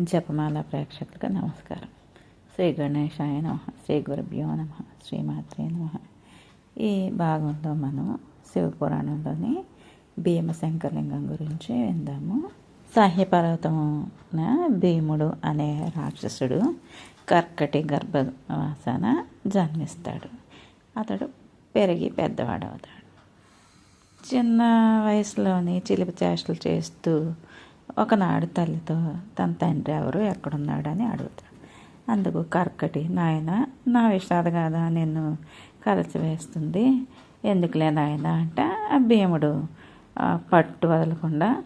జపమాల ప్రేక్షకులకు నమస్కారం. శ్రీ గణేశాయ నమ శ్రీ గురుభ్యో నమ శ్రీమాత్రే నమ. ఈ భాగంలో మనం శివపురాణంలోని భీమశంకరలింగం గురించి విందాము. సాహ్యపర్వతమున భీముడు అనే రాక్షసుడు కర్కటి గర్భవాసన జన్మిస్తాడు. అతడు పెరిగి పెద్దవాడవుతాడు. చిన్న వయసులోని చిలిపి చేష్టలు చేస్తూ ఒకనాడు తల్లితో తన తండ్రి ఎవరు? ఎక్కడున్నాడని అడుగుతాడు. అందుకు కర్కటి నాయన నా విషాద కదా నిన్ను కలచివేస్తుంది. ఎందుకులే నాయన? అంటే ఆ భీముడు పట్టు వదలకుండా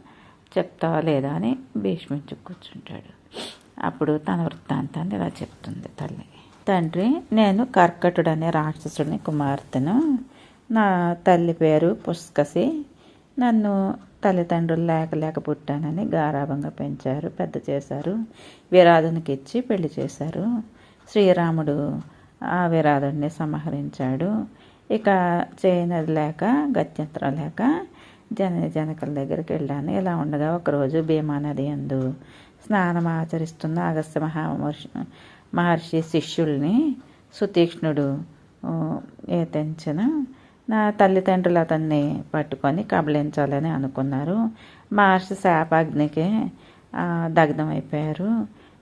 చెప్తావా లేదా? అని భీష్మించు కూర్చుంటాడు. అప్పుడు తన వృత్తాంతాన్ని ఇలా చెప్తుంది తల్లి. తండ్రి నేను కర్కటుడు అనే రాక్షసుడిని కుమార్తెను. నా తల్లి పేరు పుష్కసి. నన్ను తల్లిదండ్రులు లేక లేక పుట్టానని గారాభంగా పెంచారు పెద్ద చేశారు. విరాధునికి ఇచ్చి పెళ్ళి చేశారు. శ్రీరాముడు ఆ విరాధుడిని సంహరించాడు. ఇక చేయనది లేక గత్యంతరం లేక జన జనకల దగ్గరికి వెళ్ళాను. ఇలా ఉండగా ఒకరోజు భీమా నది స్నానం ఆచరిస్తున్న అగస్త్య మహామహర్షి మహర్షి శిష్యుల్ని సుతీక్ష్ణుడు ఏతెంచిన నా తల్లిదండ్రులు అతన్ని పట్టుకొని కబలించాలని అనుకున్నారు. మహర్షి శాపాగ్నికి దగ్ధమైపోయారు.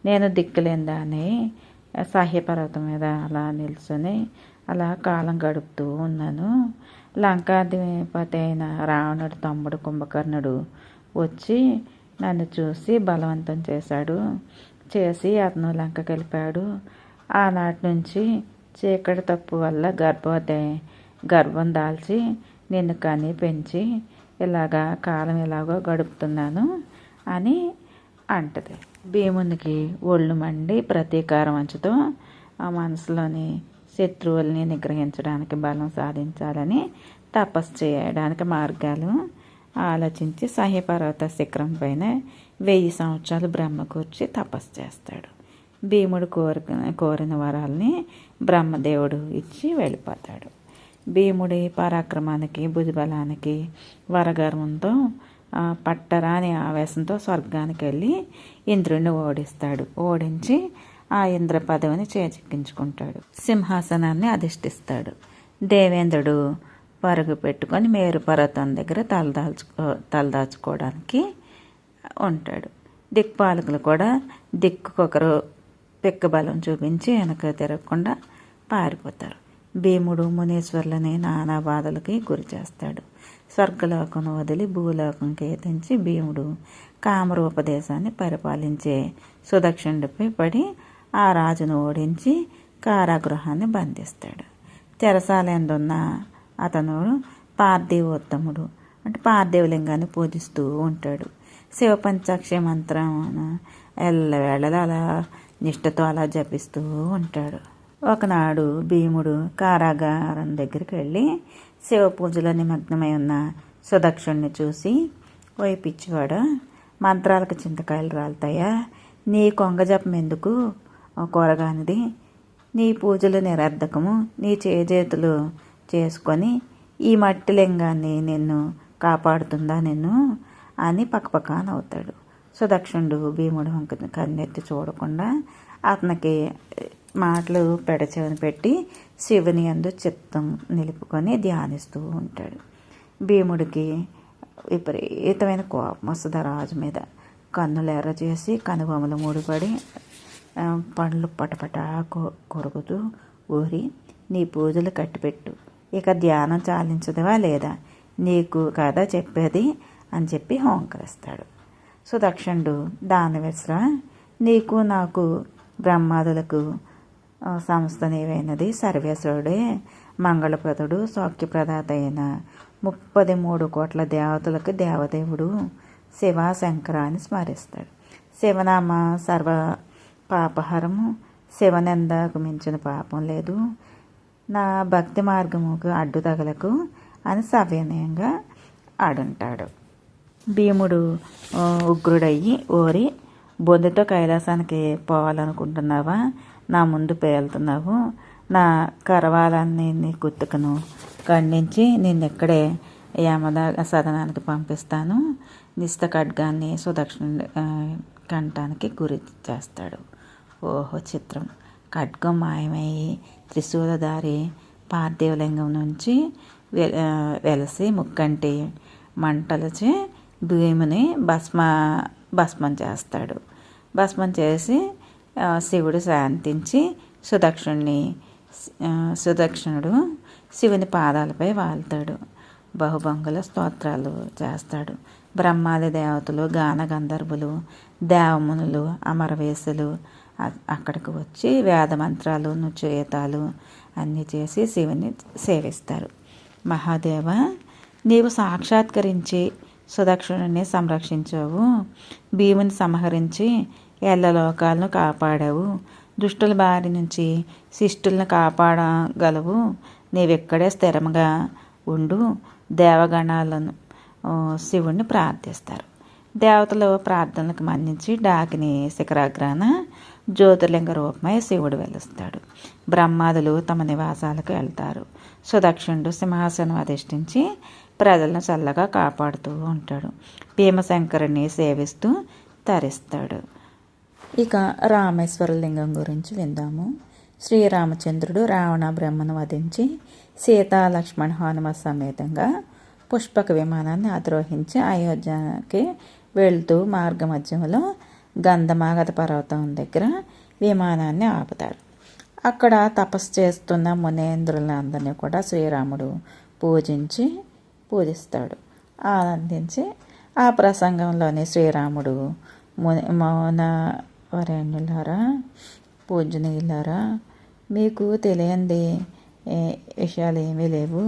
నేను దిక్కులేందాని సాహ్యపర్వతం మీద అలా నిల్చొని అలా కాలం గడుపుతూ ఉన్నాను. లంకాధిపతి అయిన రావణుడు తమ్ముడు కుంభకర్ణుడు వచ్చి నన్ను చూసి బలవంతం చేశాడు. చేసి అతను లంకకి వెళ్ళిపోయాడు ఆనాటి నుంచి చీకటి తప్పు వల్ల గర్భవతి గర్వం దాల్చి నిన్ను కని పెంచి ఇలాగా కాలం ఎలాగో గడుపుతున్నాను అని అంటది. భీమునికి ఒళ్ళు మండి ప్రతీకారం అంచుతో ఆ మనసులోని శత్రువుల్ని నిగ్రహించడానికి బలం సాధించాలని తపస్సు చేయడానికి మార్గాలు ఆలోచించి సహ్యపర్వత శిఖరం పైన వెయ్యి సంవత్సరాలు బ్రహ్మ కూర్చి తపస్సు చేస్తాడు. భీముడు కోరిక కోరిన వరాల్ని బ్రహ్మదేవుడు ఇచ్చి వెళ్ళిపోతాడు. భీముడి పరాక్రమానికి భుజబలానికి వరగర్వంతో పట్టరాని ఆవేశంతో స్వర్గానికి వెళ్ళి ఇంద్రుడిని ఓడిస్తాడు. ఓడించి ఆ ఇంద్ర పదవిని చేజిక్కించుకుంటాడు. సింహాసనాన్ని అధిష్ఠిస్తాడు. దేవేంద్రుడు పరుగు పెట్టుకొని మేరు పర్వతం దగ్గర తలదాల్చుకో తలదాచుకోవడానికి ఉంటాడు. దిక్పాలకులు కూడా దిక్కుకొకరు పిక్కబలం చూపించి వెనక తిరగకుండా పారిపోతారు. భీముడు మునీశ్వర్లని నానా బాధలకి గురి చేస్తాడు. స్వర్గలోకం వదిలి భూలోకంకి కేతించి భీముడు కామరూపదేశాన్ని పరిపాలించే సుదక్షిణుడిపై పడి ఆ రాజును ఓడించి కారాగృహాన్ని బంధిస్తాడు. చెరసాలెందున్న అతను పార్థివోత్తముడు. అంటే పార్థివలింగాన్ని పూజిస్తూ ఉంటాడు. శివపంచాక్షి మంత్రం ఎల్లవేళలా అలా నిష్ఠతో అలా జపిస్తూ ఉంటాడు. ఒకనాడు భీముడు కారాగారం దగ్గరికి వెళ్ళి శివ పూజలో నిమగ్నమై ఉన్న సుదక్షుణ్ణి చూసి ఓయ్ పిచ్చివాడు మంత్రాలకు చింతకాయలు రాలుతాయా? నీ కొంగ జపం ఎందుకు? కూరగానిది. నీ పూజలు నిరర్ధకము. నీ చేజేతులు చేసుకొని ఈ మట్టి లింగాన్ని నిన్ను కాపాడుతుందా నిన్ను? అని పక్కపక్క నవ్వుతాడు సుదక్షుణుడు భీముడు కన్నెత్తి చూడకుండా అతనికి మాటలు పెడచెవిని పెట్టి శివుని అందు చిత్తం నిలుపుకొని ధ్యానిస్తూ ఉంటాడు. భీముడికి విపరీతమైన కోపం వస్తుంది రాజు మీద. కన్నులు ఎర్ర చేసి కనుబొమ్మలు మూడిపడి పండ్లు పటపట కొరుకుతూ ఊరి నీ పూజలు కట్టిపెట్టు. ఇక ధ్యానం చాలించదవా లేదా? నీకు కదా చెప్పేది అని చెప్పి హోంకరిస్తాడు. సుదక్షణుడు దానవేశ్వర నీకు నాకు బ్రహ్మాదులకు సంస్థ నీవైనది సర్వేశ్వరుడే మంగళప్రదుడు సౌఖ్యప్రదాత అయిన ముప్పది మూడు కోట్ల దేవతలకు దేవదేవుడు శివ శంకర అని స్మరిస్తాడు. శివనామ సర్వ పాపహరము శివనిందకు మించిన పాపం లేదు. నా భక్తి మార్గముకు అడ్డు తగలకు అని సవినయంగా ఆడుంటాడు. భీముడు ఉగ్రుడయ్యి ఓరి బొద్దుతో కైలాసానికి పోవాలనుకుంటున్నావా? నా ముందు పేలుతున్నావు. నా కరవాలన్నీ నీ గుర్తుకను. ఖండించి నిన్నెక్కడే యమద సదనానికి పంపిస్తాను. నిస్త ఖడ్గాన్ని సుదక్షిణ కంఠానికి గురి చేస్తాడు. ఓహో చిత్రం! ఖడ్గం మాయమయ్యి త్రిశూలధారి పార్థివలింగం నుంచి వెలసి ముక్కంటి మంటలచే భీముని భస్మ భస్మం చేస్తాడు. భస్మం చేసి శివుడు శాంతించి సుదక్షుణ్ణి సుదక్షిణుడు శివుని పాదాలపై వాళ్తాడు. బహుభంగుల స్తోత్రాలు చేస్తాడు. బ్రహ్మాది దేవతలు గాన గంధర్వులు దేవమునులు అమరవేశులు అక్కడికి వచ్చి వేదమంత్రాలు నృత్యగీతాలు అన్నీ చేసి శివుని సేవిస్తారు. మహాదేవ నీవు సాక్షాత్కరించి సుదక్షిణుని సంరక్షించావు. భీముని సంహరించి ఎల్లలోకాలను కాపాడావు. దుష్టుల బారి నుంచి శిష్టులను కాపాడగలవు. నీవిక్కడే స్థిరంగా ఉండు. దేవగణాలను శివుణ్ణి ప్రార్థిస్తారు. దేవతలు ప్రార్థనలకు మన్నించి డాకిని శిఖరాగ్రాన జ్యోతిర్లింగ రూపమై శివుడు వెలుస్తాడు. బ్రహ్మాదులు తమ నివాసాలకు వెళ్తారు. సుదక్షిణుడు సింహాసనం అధిష్ఠించి ప్రజలను చల్లగా కాపాడుతూ ఉంటాడు. భీమశంకరుని సేవిస్తూ తరిస్తాడు. ఇక రామేశ్వర లింగం గురించి విందాము. శ్రీరామచంద్రుడు రావణ బ్రహ్మను వధించి సీతా లక్ష్మణ హనుమ సమేతంగా పుష్పక విమానాన్ని అధిరోహించి అయోధ్యకి వెళ్తూ మార్గమధ్యంలో గంధమాగధ పర్వతం దగ్గర విమానాన్ని ఆపుతాడు అక్కడ తపస్సు చేస్తున్న మునేంద్రులందరినీ కూడా శ్రీరాముడు పూజించి పూజిస్తాడు. ఆనందించి ఆ ప్రసంగంలోని శ్రీరాముడు ముని మౌన వరేణ్యులారా పూజనీయులారా మీకు తెలియంది విషయాలు ఏమీ లేవు.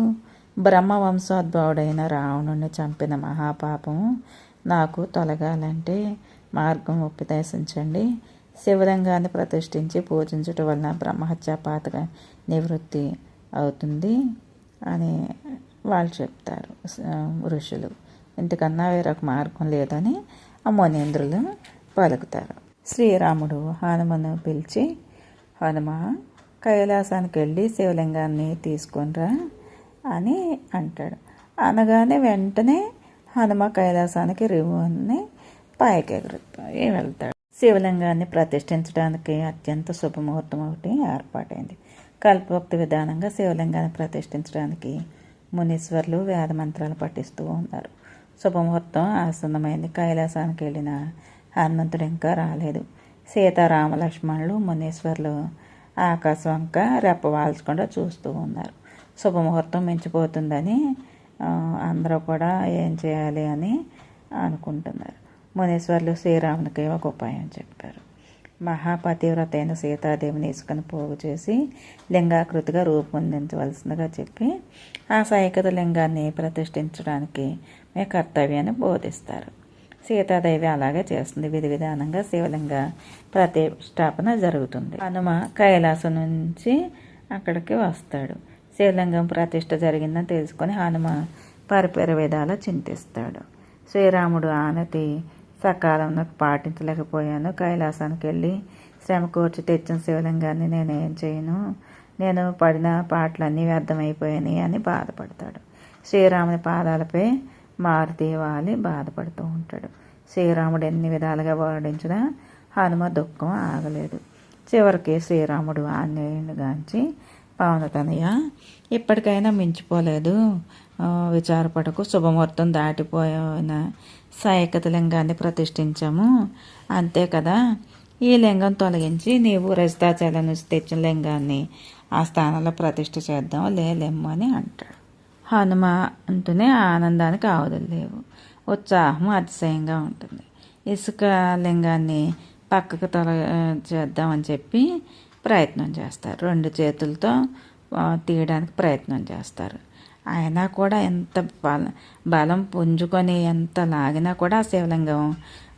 బ్రహ్మ వంశోద్భవుడైన రావణుని చంపిన మహాపాపం నాకు తొలగాలంటే మార్గం ఉపదేశించండి శివలింగాన్ని ప్రతిష్ఠించి పూజించటం వలన బ్రహ్మహత్యాపాతక నివృత్తి అవుతుంది అని వాళ్ళు చెప్తారు ఋషులు. ఇంతకన్నా వేరొక మార్గం లేదని ఆ మునీంద్రులు పలుకుతారు. శ్రీరాముడు హనుమను పిలిచి హనుమ కైలాసానికి వెళ్ళి శివలింగాన్ని తీసుకొనిరా అని అంటాడు. అనగానే వెంటనే హనుమ కైలాసానికి రివుని పైకి ఎగురుతాయి వెళ్తాడు. శివలింగాన్ని ప్రతిష్ఠించడానికి అత్యంత శుభముహూర్తం ఒకటి ఏర్పాటైంది. కల్పభక్తి విధానంగా శివలింగాన్ని ప్రతిష్ఠించడానికి మునీశ్వర్లు వేద మంత్రాలు పఠిస్తూ ఉన్నారు. శుభముహూర్తం ఆసన్నమైంది. కైలాసానికి వెళ్ళిన హనుమంతుడు ఇంకా రాలేదు. సీతారామ లక్ష్మణులు మునీశ్వర్లు ఆకాశం వంక రెప్పవాల్చకుండా చూస్తూ ఉన్నారు. శుభముహూర్తం మించిపోతుందని అందరూ కూడా ఏం చేయాలి అని అనుకుంటున్నారు. మునీశ్వర్లు శ్రీరామునికి ఒక ఉపాయం చెప్పారు. మహాపతివ్రత అయిన సీతాదేవిని ఇసుకను పోగు చేసి లింగాకృతిగా రూపొందించవలసిందిగా చెప్పి ఆ సైకత లింగాన్ని ప్రతిష్ఠించడానికి మీ కర్తవ్యాన్ని బోధిస్తారు. సీతాదేవి అలాగే చేస్తుంది. విధి విధానంగా శివలింగ ప్రతిష్టాపన జరుగుతుంది. హనుమ కైలాసం నుంచి అక్కడికి వస్తాడు. శివలింగం ప్రతిష్ట జరిగిందని తెలుసుకొని హనుమ పరిపరి విధాలు చింతిస్తాడు. శ్రీరాముడు ఆనతి సకాలంలో పాటించలేకపోయాను. కైలాసానికి వెళ్ళి శ్రమ కూర్చి తెచ్చిన శివలింగాన్ని నేనేం చేయను. నేను పడిన పాటలన్నీ వ్యర్థమైపోయాయి అని బాధపడతాడు. శ్రీరాముని పాదాలపై మారుతి వాలి బాధపడుతూ ఉంటాడు. శ్రీరాముడు ఎన్ని విధాలుగా వాడించినా హనుమ దుఃఖం ఆగలేదు. చివరికి శ్రీరాముడు ఆంజనేయునిగాంచి పవన తనయ్య ఇప్పటికైనా మించిపోలేదు. విచారపడకు. శుభముహూర్తం దాటిపోయిన సైకత లింగాన్ని ప్రతిష్ఠించాము. అంతే కదా? ఈ లింగం తొలగించి నీవు రజితాచలం నుంచి తెచ్చిన లింగాన్ని ఆ స్థానంలో ప్రతిష్ఠ చేద్దాం. లేలేము అని అంటాడు. హనుమ అంటూనే ఆనందానికి ఆవుదలు లేవు. ఉత్సాహం అతిశయంగా ఉంటుంది. ఇసుక లింగాన్ని పక్కకు తొల చేద్దామని చెప్పి ప్రయత్నం చేస్తారు. రెండు చేతులతో తీయడానికి ప్రయత్నం చేస్తారు. అయినా కూడా ఎంత బల బలం పుంజుకొని ఎంత లాగినా కూడా ఆ శివలింగం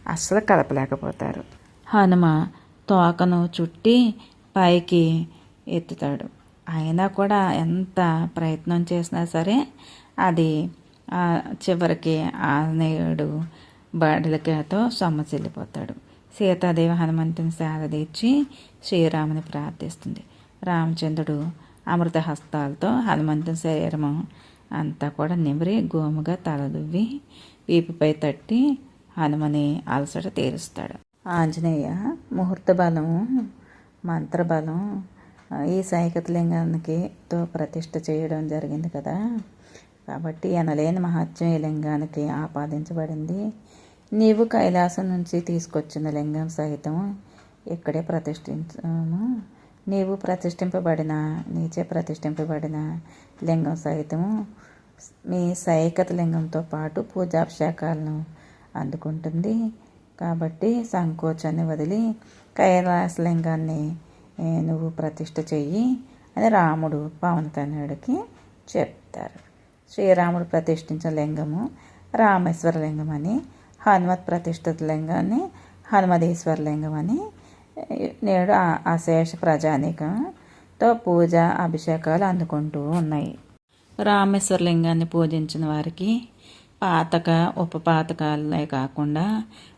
అస్సలు కదపలేకపోతారు. హనుమ తోకను చుట్టి పైకి ఎత్తుతాడు. అయినా కూడా ఎంత ప్రయత్నం చేసినా సరే అది చివరికి ఆంజనేయుడు బాడలికతో సొమ్మసిల్లిపోతాడు. సీతాదేవి హనుమంతుని శారదీర్చి శ్రీరాముని ప్రార్థిస్తుంది. రామచంద్రుడు అమృత హస్తాలతో హనుమంతుని శరీరము అంతా కూడా నిమిరి గోముగా తలదువ్వి వీపుపై తట్టి హనుమని అలసట తీరుస్తాడు. ఆంజనేయ ముహూర్త బలం మంత్రబలం ఈ సైకత లింగానికి తో ప్రతిష్ఠ చేయడం జరిగింది కదా. కాబట్టి ఎనలేని మహత్యం ఈ లింగానికి ఆపాదించబడింది. నీవు కైలాసం నుంచి తీసుకొచ్చిన లింగం సహితం ఇక్కడే ప్రతిష్ఠించాము. నీవు ప్రతిష్ఠింపబడిన నీచే ప్రతిష్ఠింపబడిన లింగం సహితము మీ సైకత లింగంతో పాటు పూజాభిషేకాలను అందుకుంటుంది. కాబట్టి సంకోచాన్ని వదిలి కైలాస లింగాన్ని నువ్వు ప్రతిష్ట చెయ్యి అని రాముడు పవన్ కళ్యాణుడికి చెప్తారు. శ్రీరాముడు ప్రతిష్ఠించిన లింగము రామేశ్వర లింగం అని హనుమత్ ప్రతిష్ఠిత లింగాన్ని హనుమదేశ్వర లింగం అని నేడు అశేష ప్రజానీకంతో పూజ అభిషేకాలు అందుకుంటూ ఉన్నాయి. రామేశ్వర లింగాన్ని పూజించిన వారికి పాతక ఉపపాతకాలే కాకుండా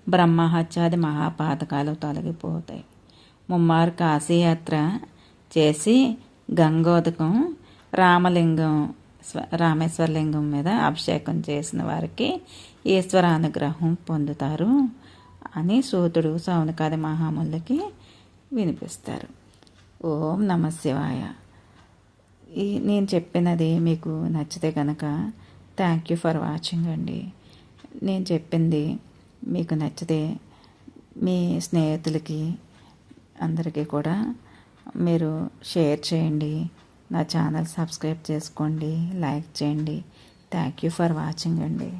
బ్రహ్మహత్యాది మహాపాతకాలు తొలగిపోతాయి. ముమ్మారు కాశీయాత్ర చేసి గంగోదకం రామలింగం రామేశ్వరలింగం మీద అభిషేకం చేసిన వారికి ఈశ్వర అనుగ్రహం పొందుతారు అని సూతుడు సౌనకాది మహాములకి వినిపిస్తారు. ఓం నమ శివాయ. ఈ నేను చెప్పినది మీకు నచ్చితే కనుక థ్యాంక్ యూ ఫర్ వాచింగ్ అండి. నేను చెప్పింది మీకు నచ్చితే మీ స్నేహితులకి అందరికీ కూడా మీరు షేర్ చేయండి నా ఛానల్ సబ్స్క్రైబ్ చేసుకోండి లైక్ చేయండి. థ్యాంక్ యూ ఫర్ వాచింగ్ అండి.